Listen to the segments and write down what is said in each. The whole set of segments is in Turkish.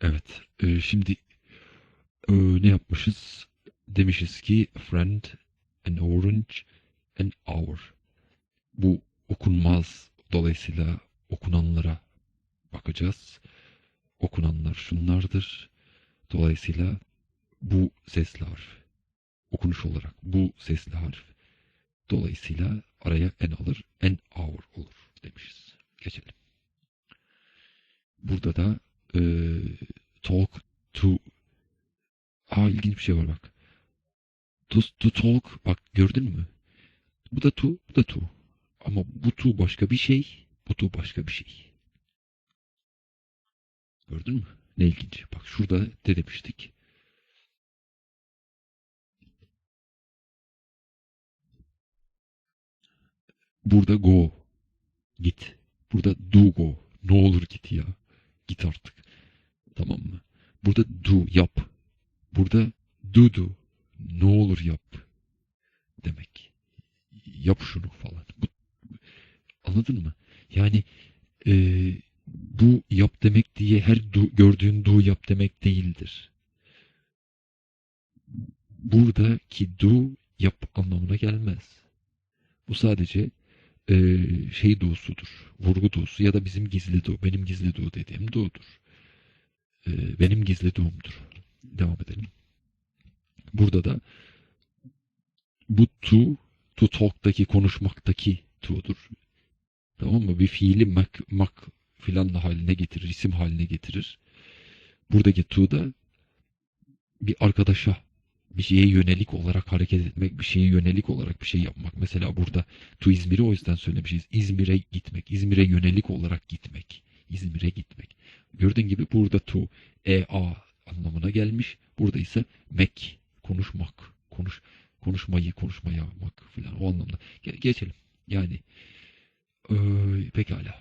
Evet. e, şimdi e, ne yapmışız? Demişiz ki friend, an orange, an hour. Bu okunmaz. Dolayısıyla okunanlara bakacağız. Okunanlar şunlardır. Dolayısıyla bu sesli harf. Okunuş olarak bu sesli harf. Dolayısıyla araya en alır. En hour olur demişiz. Geçelim. Burada da e, talk to Aa ilginç bir şey var bak. To, to talk bak gördün mü? Bu da to, bu da to. Ama bu to başka bir şey, bu to başka bir şey. Gördün mü? Ne ilginç. Bak şurada ne demiştik? Burada go. Git. Burada do go. Ne olur git ya. Git artık. Tamam mı? Burada do yap. Burada do do. Ne olur yap. Demek. Yap şunu falan. Bu, anladın mı? Yani e, bu yap demek diye her do, gördüğün do yap demek değildir. Buradaki do yap anlamına gelmez. Bu sadece e, şey doğusudur. Vurgu doğusu ya da bizim gizli doğu, benim gizli doğu dediğim doğudur. E, benim gizli doğumdur. Devam edelim. Burada da bu to, to talk'taki konuşmaktaki to'dur. Tamam mı? Bir fiili mak, mak filanla haline getirir, isim haline getirir. Buradaki to da bir arkadaşa bir şeye yönelik olarak hareket etmek, bir şeye yönelik olarak bir şey yapmak. Mesela burada to İzmir'i o yüzden söylemişiz. İzmir'e gitmek, İzmir'e yönelik olarak gitmek. İzmir'e gitmek. Gördüğün gibi burada to, e, a anlamına gelmiş. Burada ise mek, konuşmak, konuş, konuşmayı, konuşmaya yapmak filan o anlamda. Ge- geçelim. Yani ee, pekala.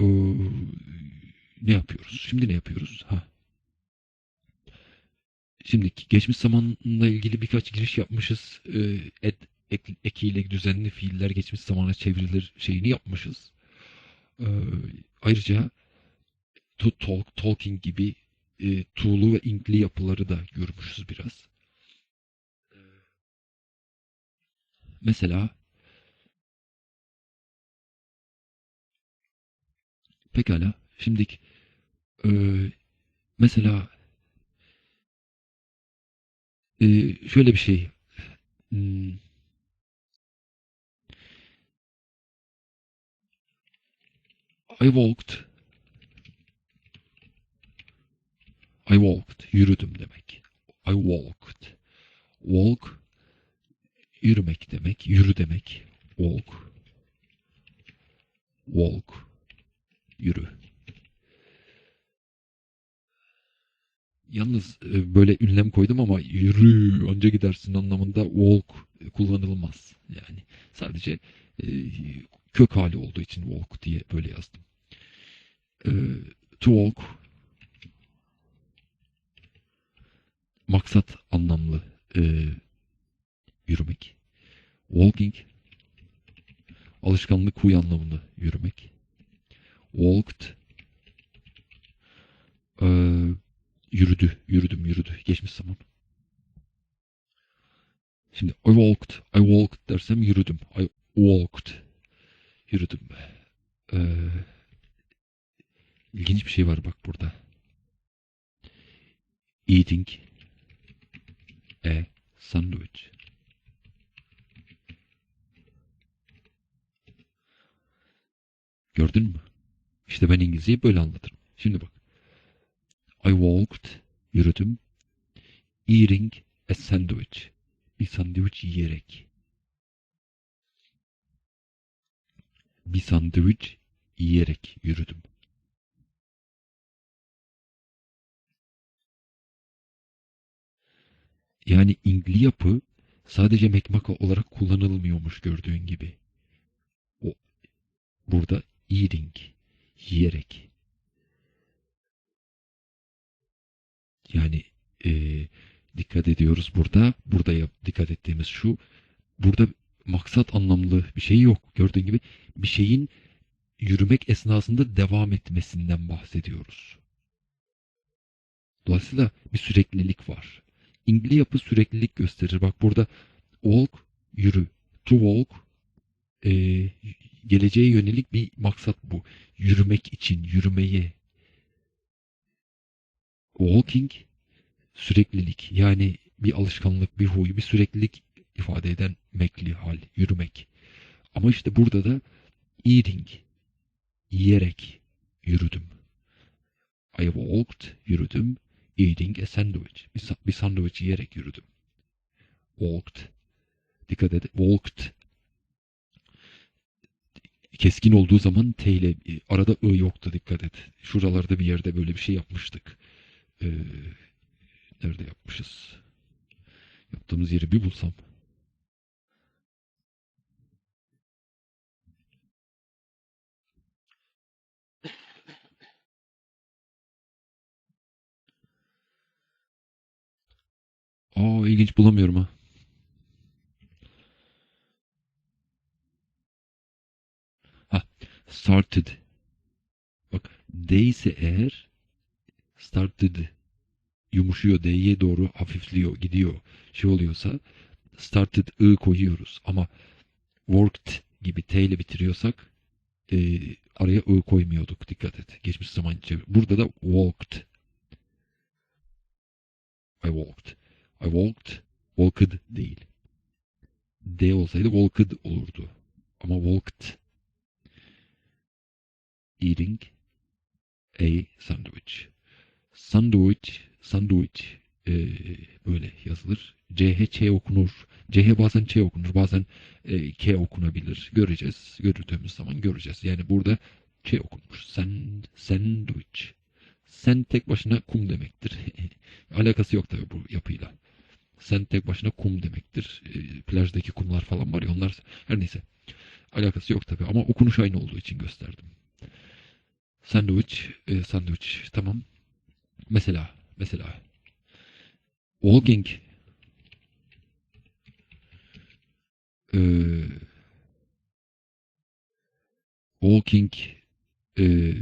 Ee, ne yapıyoruz? Şimdi ne yapıyoruz? Ha. Şimdi geçmiş zamanla ilgili birkaç giriş yapmışız. Ee, et, ek, ekiyle düzenli fiiller geçmiş zamana çevrilir şeyini yapmışız. Ee, ayrıca to talk, talking gibi e, to'lu ve inkli yapıları da görmüşüz biraz. Ee, mesela pekala şimdi e, mesela e, şöyle bir şey hmm, I walked I walked yürüdüm demek. I walked. Walk yürümek demek, yürü demek. Walk. Walk. Yürü. Yalnız e, böyle ünlem koydum ama yürü önce gidersin anlamında walk kullanılmaz. Yani sadece e, kök hali olduğu için walk diye böyle yazdım. E, to walk maksat anlamlı e, yürümek. Walking alışkanlık huy anlamında yürümek. Walked e, yürüdü, yürüdüm, yürüdü. Geçmiş zaman. Şimdi I walked, I walked dersem yürüdüm. I walked. Yürüdüm. Ee, ilginç bir şey var bak burada. Eating a sandwich. Gördün mü? İşte ben İngilizceyi böyle anlatırım. Şimdi bak. I walked, yürüdüm. Eating a sandwich. Bir sandviç yiyerek. Bir sandviç yiyerek yürüdüm. Yani ingli yapı sadece mekmak olarak kullanılmıyormuş gördüğün gibi. O burada eating yiyerek. Yani e, dikkat ediyoruz burada. Burada yap, dikkat ettiğimiz şu. Burada maksat anlamlı bir şey yok. Gördüğün gibi bir şeyin yürümek esnasında devam etmesinden bahsediyoruz. Dolayısıyla bir süreklilik var. İngili yapı süreklilik gösterir. Bak burada walk, yürü. To walk, e, geleceğe yönelik bir maksat bu. Yürümek için, yürümeye. Walking, süreklilik. Yani bir alışkanlık, bir huy, bir süreklilik ifade eden mekli hal, yürümek. Ama işte burada da eating, yiyerek yürüdüm. I walked, yürüdüm. Eating a sandwich, bir, bir sandviç yiyerek yürüdüm. Walked, dikkat et, walked. Keskin olduğu zaman T ile arada I yoktu dikkat et. Şuralarda bir yerde böyle bir şey yapmıştık. Ee, nerede yapmışız? Yaptığımız yeri bir bulsam. Aa ilginç bulamıyorum ha. Ha started. Bak D ise eğer started yumuşuyor D'ye doğru hafifliyor gidiyor şey oluyorsa started I koyuyoruz ama worked gibi T ile bitiriyorsak e, araya I koymuyorduk dikkat et geçmiş zaman çevir. Burada da walked I walked I walked walked değil D olsaydı walked olurdu ama walked eating a sandwich sandwich sandwich e, böyle yazılır. CH okunur. CH bazen Ç okunur. Bazen e, K okunabilir. Göreceğiz. Gördüğümüz zaman göreceğiz. Yani burada Ç okunmuş. Sand, sandwich. Sen tek başına kum demektir. Alakası yok tabii bu yapıyla. Sen tek başına kum demektir. E, plajdaki kumlar falan var ya onlar her neyse. Alakası yok tabii ama okunuş aynı olduğu için gösterdim. Sandwich, e, sandwich tamam. Mesela, mesela walking e, walking e,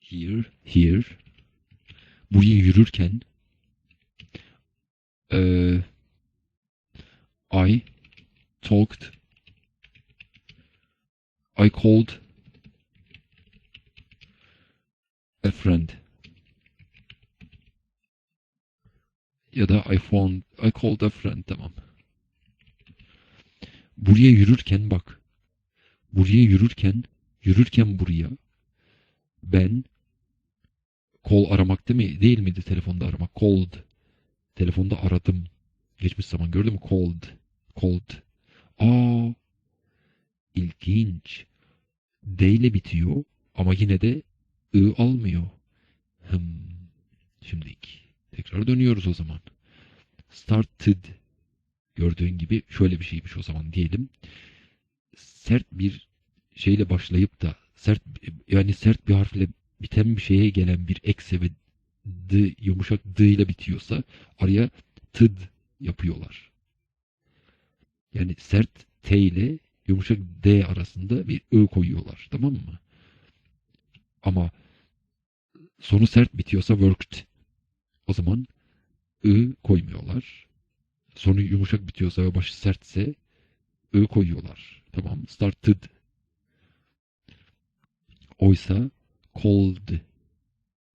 here, here buraya yürürken e, I talked I called a friend. Ya da I found, I called a friend tamam. Buraya yürürken bak. Buraya yürürken, yürürken buraya ben call aramak değil mi? Değil miydi telefonda aramak? Called. Telefonda aradım. Geçmiş zaman gördün mü? Called. Called. Aa, ilginç. D ile bitiyor ama yine de I almıyor. Hmm. Şimdi tekrar dönüyoruz o zaman. Started gördüğün gibi şöyle bir şeymiş o zaman diyelim. Sert bir şeyle başlayıp da sert yani sert bir harfle biten bir şeye gelen bir ekse ve d yumuşak d ile bitiyorsa araya tıd yapıyorlar. Yani sert t ile yumuşak d arasında bir ö koyuyorlar. Tamam mı? Ama sonu sert bitiyorsa worked. O zaman ı koymuyorlar. Sonu yumuşak bitiyorsa ve başı sertse ı koyuyorlar. Tamam. Started. Oysa cold.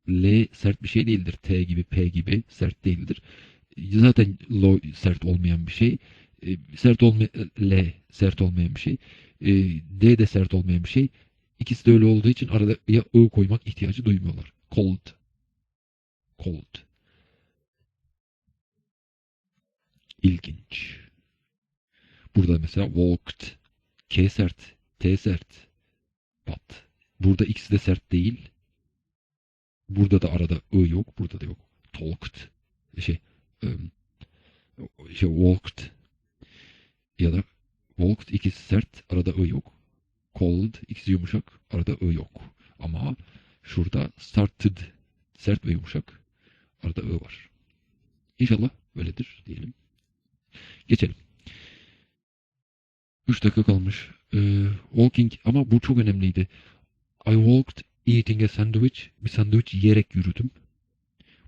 L sert bir şey değildir. T gibi, P gibi sert değildir. Zaten low sert olmayan bir şey. E, sert olmayan L sert olmayan bir şey. E, D de sert olmayan bir şey. İkisi de öyle olduğu için arada ya ı koymak ihtiyacı duymuyorlar. Cold. Cold. İlginç. Burada mesela walked. K sert. T sert. But. Burada ikisi de sert değil. Burada da arada ı yok. Burada da yok. Talked. Şey, um, şey walked. Ya da walked ikisi sert. Arada ı yok cold, ikisi yumuşak, arada ı yok. Ama şurada started, sert ve yumuşak, arada ı var. İnşallah böyledir diyelim. Geçelim. 3 dakika kalmış. Ee, walking ama bu çok önemliydi. I walked eating a sandwich. Bir sandviç yiyerek yürüdüm.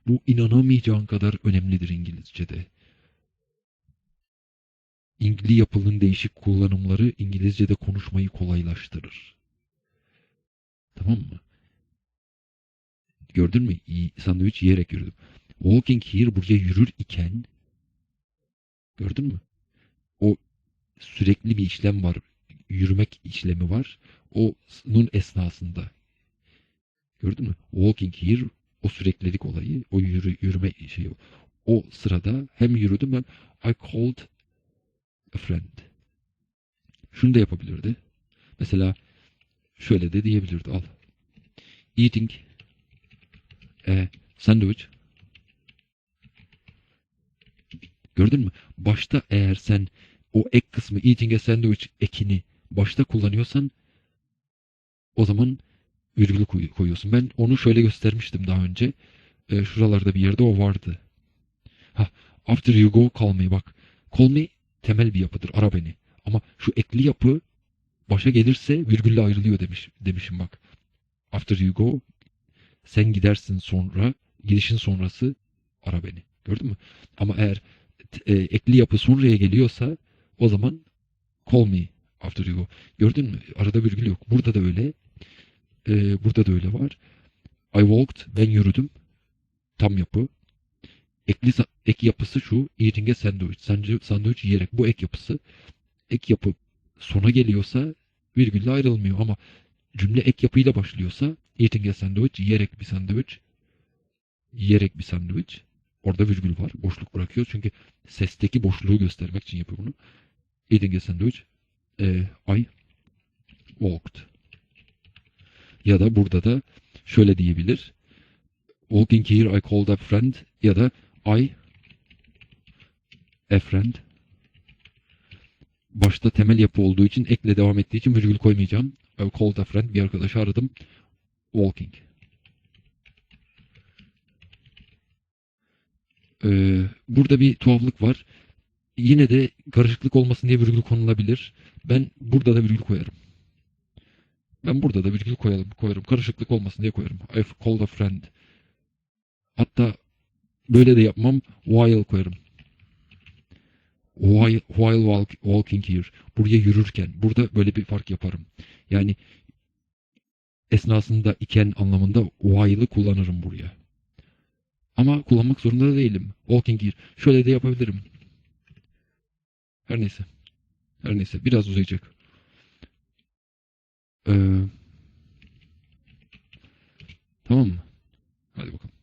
Bu inanamayacağın kadar önemlidir İngilizce'de. İngili yapının değişik kullanımları İngilizce'de konuşmayı kolaylaştırır. Tamam mı? Gördün mü? Sandviç yiyerek yürüdüm. Walking here buraya yürür iken gördün mü? O sürekli bir işlem var. Yürümek işlemi var. O'nun esnasında. Gördün mü? Walking here o süreklilik olayı, o yürü, yürüme şeyi. O sırada hem yürüdüm hem I called a friend. Şunu da yapabilirdi. Mesela şöyle de diyebilirdi. Al. Eating a sandwich. Gördün mü? Başta eğer sen o ek kısmı eating a sandwich ekini başta kullanıyorsan o zaman virgül koy- koyuyorsun. Ben onu şöyle göstermiştim daha önce. Ee, şuralarda bir yerde o vardı. Ha, after you go call me bak. Call me temel bir yapıdır. Ara beni. Ama şu ekli yapı başa gelirse virgülle ayrılıyor demiş demişim bak. After you go sen gidersin sonra gidişin sonrası ara beni. Gördün mü? Ama eğer e, ekli yapı sonraya geliyorsa o zaman call me after you go. Gördün mü? Arada virgül yok. Burada da öyle. Ee, burada da öyle var. I walked. Ben yürüdüm. Tam yapı. Ekli, ek yapısı şu. Eating a sandwich. Sandwich yiyerek. Bu ek yapısı. Ek yapı sona geliyorsa virgülle ayrılmıyor ama cümle ek yapıyla başlıyorsa eating a sandwich yiyerek bir sandviç yiyerek bir sandviç orada virgül var. Boşluk bırakıyor. Çünkü sesteki boşluğu göstermek için yapıyor bunu. Eating a sandwich e, I walked. Ya da burada da şöyle diyebilir. Walking here I called a friend ya da I a friend. Başta temel yapı olduğu için ekle devam ettiği için virgül koymayacağım. I called a friend bir arkadaşı aradım. Walking. Ee, burada bir tuhaflık var. Yine de karışıklık olmasın diye virgül konulabilir. Ben burada da virgül koyarım. Ben burada da virgül koyalım, koyarım. Karışıklık olmasın diye koyarım. I've called a friend. Hatta böyle de yapmam. While koyarım. While, while walk, walking here. Buraya yürürken. Burada böyle bir fark yaparım. Yani esnasında iken anlamında while'ı kullanırım buraya. Ama kullanmak zorunda da değilim. Walking here. Şöyle de yapabilirim. Her neyse. Her neyse. Biraz uzayacak. Ee, tamam mı? Hadi bakalım.